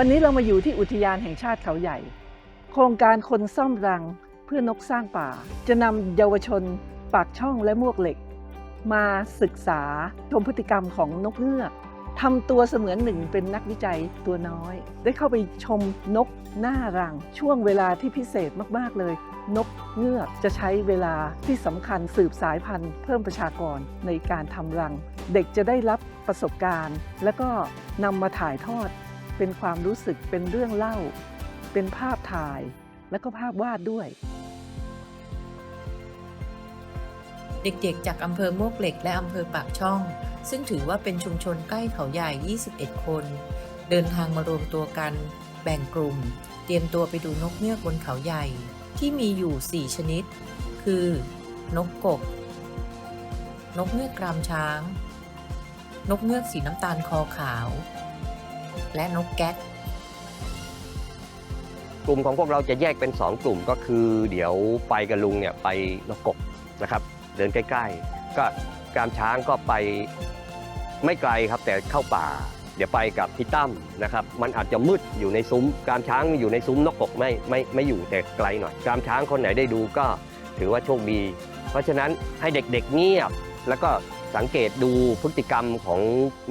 วันนี้เรามาอยู่ที่อุทยานแห่งชาติเขาใหญ่ โครงการคนซ่อมรังเพื่อนกสร้างป่า จะนำเยาวชน ปากช่องและมวกเหล็ก มาศึกษาชมพฤติกรรมของนกเงือกทำตัวเสมือนหนึ่งเป็นนักวิจัยตัวน้อย ได้เข้าไปชมนกหน้ารัง ช่วงเวลาที่พิเศษมากๆเลย นกเงือกจะใช้เวลาที่สำคัญสืบสายพันธุ์ เพิ่มประชากรในการทำรัง เด็กจะได้รับประสบการณ์ แล้วก็นำมาถ่ายทอด เป็นความรู้สึกเป็นเรื่องเล่า เป็นภาพถ่าย และก็ภาพวาดด้วย เด็กๆ จากอำเภอมวกเหล็กและอำเภอปากช่อง ซึ่งถือว่าเป็นชุมชนใกล้เขาใหญ่ 21 คน เดินทางมารวมตัวกัน แบ่งกลุ่ม เตรียมตัวไปดูนกเงือกบนเขาใหญ่ ที่มีอยู่ 4 ชนิด คือ นกกบ นกเงือกกรามช้าง นกเงือกสีน้ำตาลคอขาว และนกแก๊ก กลุ่มของพวกเราจะแยกเป็น 2 กลุ่มก็คือ เดี๋ยวไปกับลุงเนี่ยไปนกกบนะครับ เดินใกล้ ๆ ก็กามช้างก็ไปไม่ไกลครับแต่เข้าป่า เดี๋ยวไปกับพี่ตั้มนะครับ มันอาจจะมืดอยู่ในซุ้มกามช้างอยู่ในซุ้มนกกบไม่ไม่ไม่อยู่แต่ไกลหน่อยกามช้างคนไหนได้ดูก็ถือว่าโชคดี เพราะฉะนั้นให้เด็กๆเงียบแล้วก็สังเกตดูพฤติกรรมของ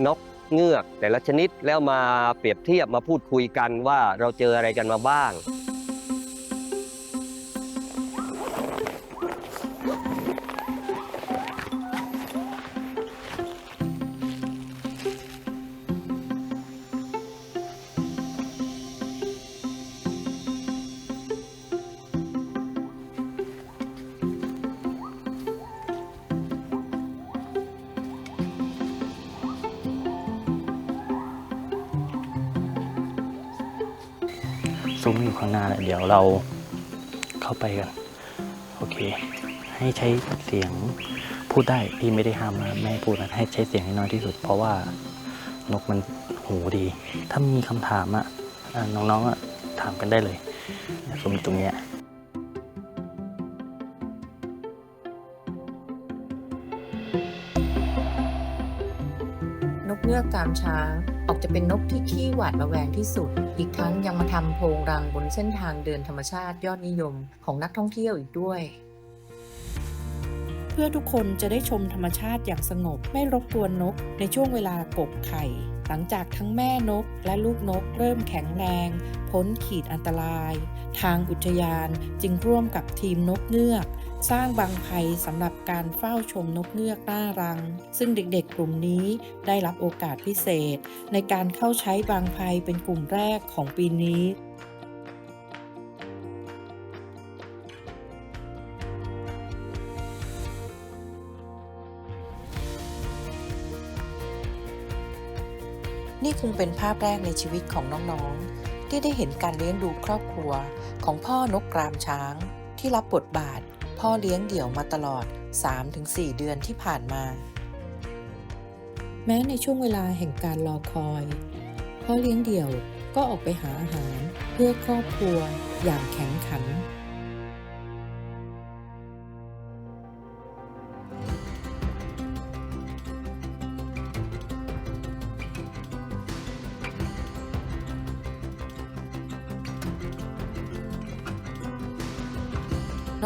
นก เงือกแต่ละชนิดแล้วมาเปรียบเทียบมาพูดคุยกันว่าเราเจออะไรกันมาบ้าง ซุ้มอยู่ข้างหน้าแหละเดี๋ยวเราเข้าไปกัน โอเค ให้ใช้เสียงพูดได้พี่ไม่ได้ห้ามนะไม่ให้พูดนะให้ใช้เสียงให้น้อยที่สุด เพราะว่านกมันหูดี ถ้ามีคำถามอะ่ะน้องๆอะถามกันได้เลยซุ้มอยู่ตรงเนี้ยนกเงือกกามช้าง ออกจะเป็นนกที่ขี้หวาดระแวงที่สุด อีกทั้งยังมาทำโพรงรังบนเส้นทางเดินธรรมชาติยอดนิยมของนักท่องเที่ยวอีกด้วย เพื่อทุกคนจะได้ชมธรรมชาติอย่างสงบไม่รบกวนนกในช่วงเวลากบไข่ หลังจากทั้งแม่นกและลูกนกเริ่มแข็งแรง พ้นขีดอันตราย ทางอุทยานจึงร่วมกับทีมนกเงือก สร้างบังไพสำหรับการเฝ้าชมนกเงือกหน้ารัง ซึ่งเด็กๆ กลุ่มนี้ได้รับโอกาสพิเศษ ในการเข้าใช้บางไพเป็นกลุ่มแรกของปีนี้นี่คงเป็นภาพแรกในชีวิตของน้องๆ ที่ได้เห็นการเลี้ยงดูครอบครัวของพ่อนกกรามช้างที่รับบทบาท พ่อเลี้ยงเดี่ยวมาตลอด 3-4 เดือนที่ผ่านมา แม้ในช่วงเวลาแห่งการรอคอย พ่อเลี้ยงเดี่ยวก็ออกไปหาอาหารเพื่อครอบครัวอย่างแข็งขัน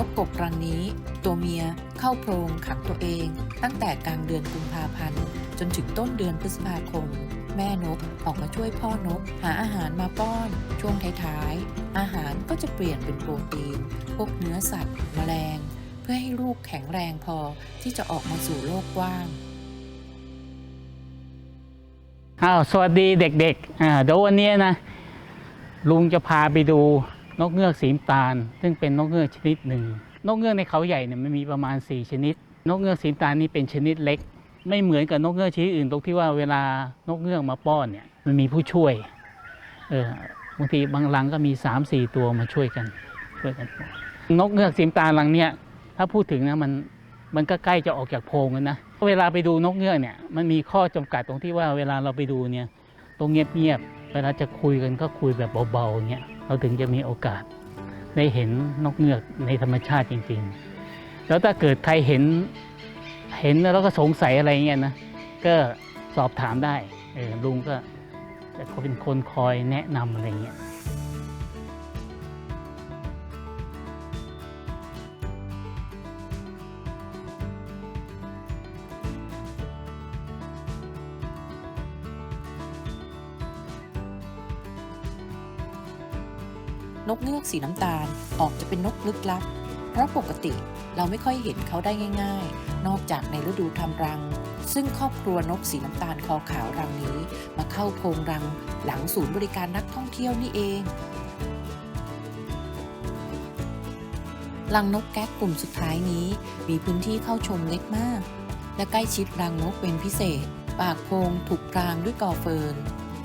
นกกบรังนี้ ตัวเมียเข้าโพรงขังตัวเอง ตั้งแต่กลางเดือนกุมภาพันธ์ จนถึงต้นเดือนพฤษภาคม แม่นกออกมาช่วยพ่อนก หาอาหารมาป้อน ช่วงท้ายๆ อาหารก็จะเปลี่ยนเป็นโปรตีน พวกเนื้อสัตว์แมลง เพื่อให้ลูกแข็งแรงพอที่จะออกมาสู่โลกกว้างอ้าวสวัสดีเด็กๆอ่าเดี๋ยววันนี้นะ ลุงจะพาไปดู นกเงือกสีน้ำตาล ซึ่งเป็นนกเงือกชนิดหนึ่ง นกเงือกในเขาใหญ่เนี่ยมันมีประมาณ 4 ชนิด นกเงือกสีน้ำตาลนี่เป็นชนิดเล็ก ไม่เหมือนกับนกเงือกชนิดอื่นตรงที่ว่าเวลานกเงือกมาป้อนเนี่ยมันมีผู้ช่วยเออบางทีบางรังก็มี 3 4 ตัวมาช่วยกันช่วยกัน นกเงือกสีน้ำตาลรังเนี่ยถ้าพูดถึงนะมันมันก็ใกล้จะออกจากโพรงแล้วนะ เวลาไปดูนกเงือกเนี่ยมันมีข้อจำกัดตรงที่ว่าเวลาเราไปดูเนี่ยตรงเงียบๆเวลาจะคุยกันก็คุยแบบเบาๆเงี้ย เราถึงจะมีโอกาส ได้เห็นนกเงือกในธรรมชาติจริง ๆ แล้วถ้าเกิดใครเห็นเห็นแล้วก็สงสัยอะไรเงี้ยนะก็สอบถามได้ออลุงก็จะเป็นคนคอยแนะนำอะไรเงี้ย นกเงือกสีน้ำตาลออกจะเป็นนกลึกลับ เพราะปกติเราไม่ค่อยเห็นเขาได้ง่าย ๆ นอกจากในฤดูทำรัง ซึ่งครอบครัวนกสีน้ำตาลคอขาวรังนี้ มาเข้าโพรงรังหลังศูนย์บริการนักท่องเที่ยวนี่เองรังนกแก๊กกลุ่มสุดท้ายนี้ มีพื้นที่เข้าชมเล็กมาก และใกล้ชิดรังนกเป็นพิเศษ ปากโพรงถูกกลางด้วยกอเฟิร์น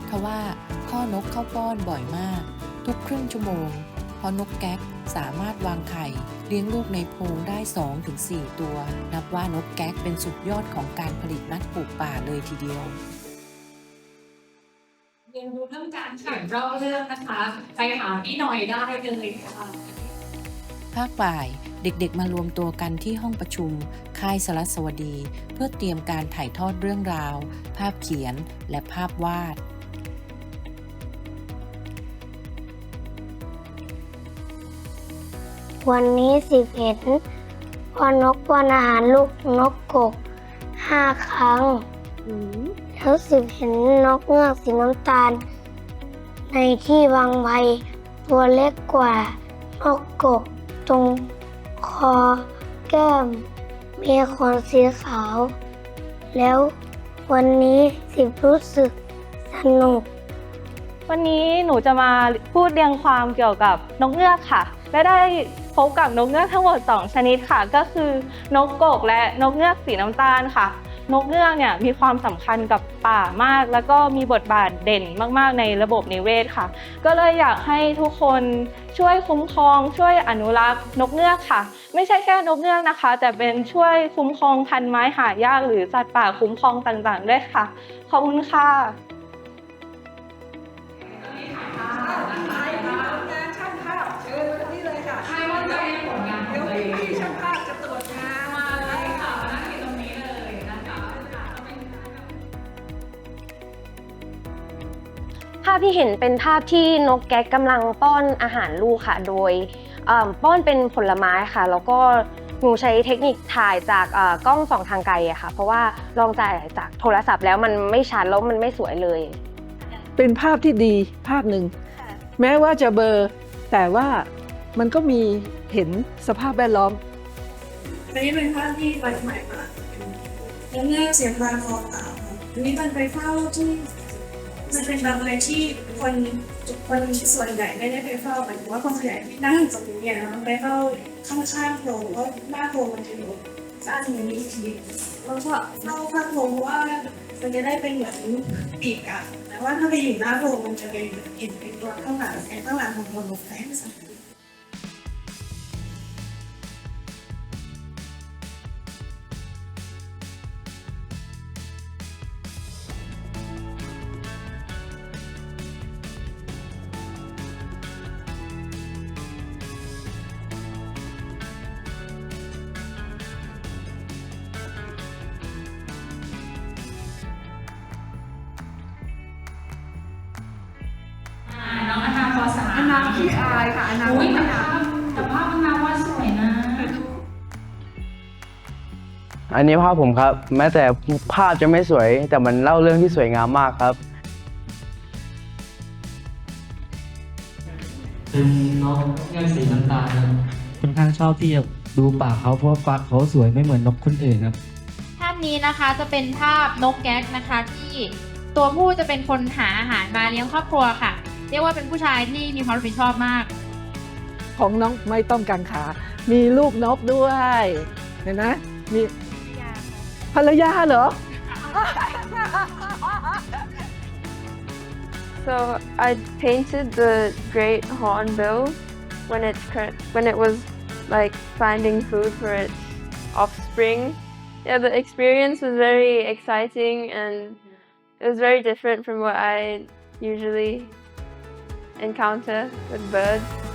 ทว่าพ่อนกเข้าป้อนบ่อยมาก ทุกครึ่งชั่วโมง เพราะนกแก๊กสามารถวางไข่เลี้ยงลูกในโพรงได้ 2-4 ตัว นับว่านกแก๊กเป็นสุดยอดของการผลิตนักปลูกป่าเลยทีเดียวเรียนรู้เรื่องการเขียนเล่าเรื่องนะคะ ไปหาพี่หน่อยได้เลยค่ะภาคบ่ายเด็กๆมารวมตัวกันที่ห้องประชุม ค่ายสรัสวดี เพื่อเตรียมการถ่ายทอดเรื่องราว ภาพเขียนและภาพวาด วันนี้สิบเห็นพอนกป้อนอาหารลูกนกกกห้าครั้ง แล้วสิบเห็นนกเงือกสีน้ำตาล ในที่วางไวตัวเล็กกว่านกกกตรงคอแก้ม มีขนสีขาว แล้ววันนี้สิบรู้สึกสนุก วันนี้หนูจะมาพูดเรียงความเกี่ยวกับนกเงือกค่ะ และได้พบกับนกเงือกทั้งหมด 2 ชนิดค่ะ ก็คือนกกกและนกเงือกสีน้ำตาลค่ะ นกเงือกเนี่ยมีความสำคัญกับป่ามาก แล้วก็มีบทบาทเด่นมาก ๆ ในระบบนิเวศค่ะ ก็เลยอยากให้ทุกคนช่วยคุ้มครอง ช่วยอนุรักษ์นกเงือกค่ะ ไม่ใช่แค่นกเงือกนะคะ แต่เป็นช่วยคุ้มครองพันไม้หายากหรือสัตว์ป่าคุ้มครองต่างๆด้วยค่ะ ขอบคุณค่ะ พที่เห็นเป็นภาพที่นกแก๊กกำลังป้อนอาหารลูกค่ะ โดยเอิ่มป้อนเป็นผลไม้ค่ะ แล้วก็หนูใช้เทคนิคถ่ายจากเอ่อกล้องส่องทางไกลอะค่ะ เพราะว่าลองจ่ายจากโทรศัพท์แล้วมันไม่ชัดแล้วมันไม่สวยเลย เป็นภาพที่ดีภาพหนึ่งแม้ว่าจะเบลอร์ แต่ว่ามันก็มีเห็นสภาพแวดล้อมอันนี้เป็นภาพที่ไปใหม่มาแล้วเงือกเสียงดังคอขาวค่ะอันนี้มันไปเฝ้าที่ มันเป็นบางอะไรที่คนคนส่วนใหญ่ไม่ได้ไปเฝ้าหมายถึงว่าคนส่วนใหญ่ที่นั่งตรงนี้เนี่ยมันไปเฝ้าข้างข้างๆโรงเพราะหน้าโรงมันจะอยู่ด้างนี้อีกทีแล้วก็เฝ้าข้างโรงเพราะว่ามันจะได้เป็นเหมือนปีกอะแต่ว่าถ้าไปอยู่หน้าโรงมันจะเป็นเห็นเป็นตัวข้างหลังแต่ข้างหลังของโรงนกแสงสัน อสามอนาขี้อายค่ะอนาโอ้ยไม่แต่อายภาพแต่ภาพอนาว่าสวยนะ อันนี้ภาพผมครับ แม้แต่ภาพจะไม่สวย แต่มันเล่าเรื่องที่สวยงามมากครับ เป็นนกเงือกสีน้ำตาลครับค่อนข้างชอบที่จะดูปากเขาเพราะว่าปากเขาสวยไม่เหมือนนกคนอื่นครับ ภาพนี้นะคะจะเป็นภาพนกแก๊กนะคะที่ตัวผู้จะเป็นคนหาอาหารมาเลี้ยงครอบครัวค่ะ เรียกว่าเป็นผู้ชายที่มีความรับผิดชอบมาก ของน้องไม่ต้องกังขา มีลูกนกด้วย เห็นไหมมีภรรยาเหรอ So I painted the great hornbill when it's when it was like finding food for its offspring. Yeah, the experience was very exciting and it was very different from what I usually encounter with birds.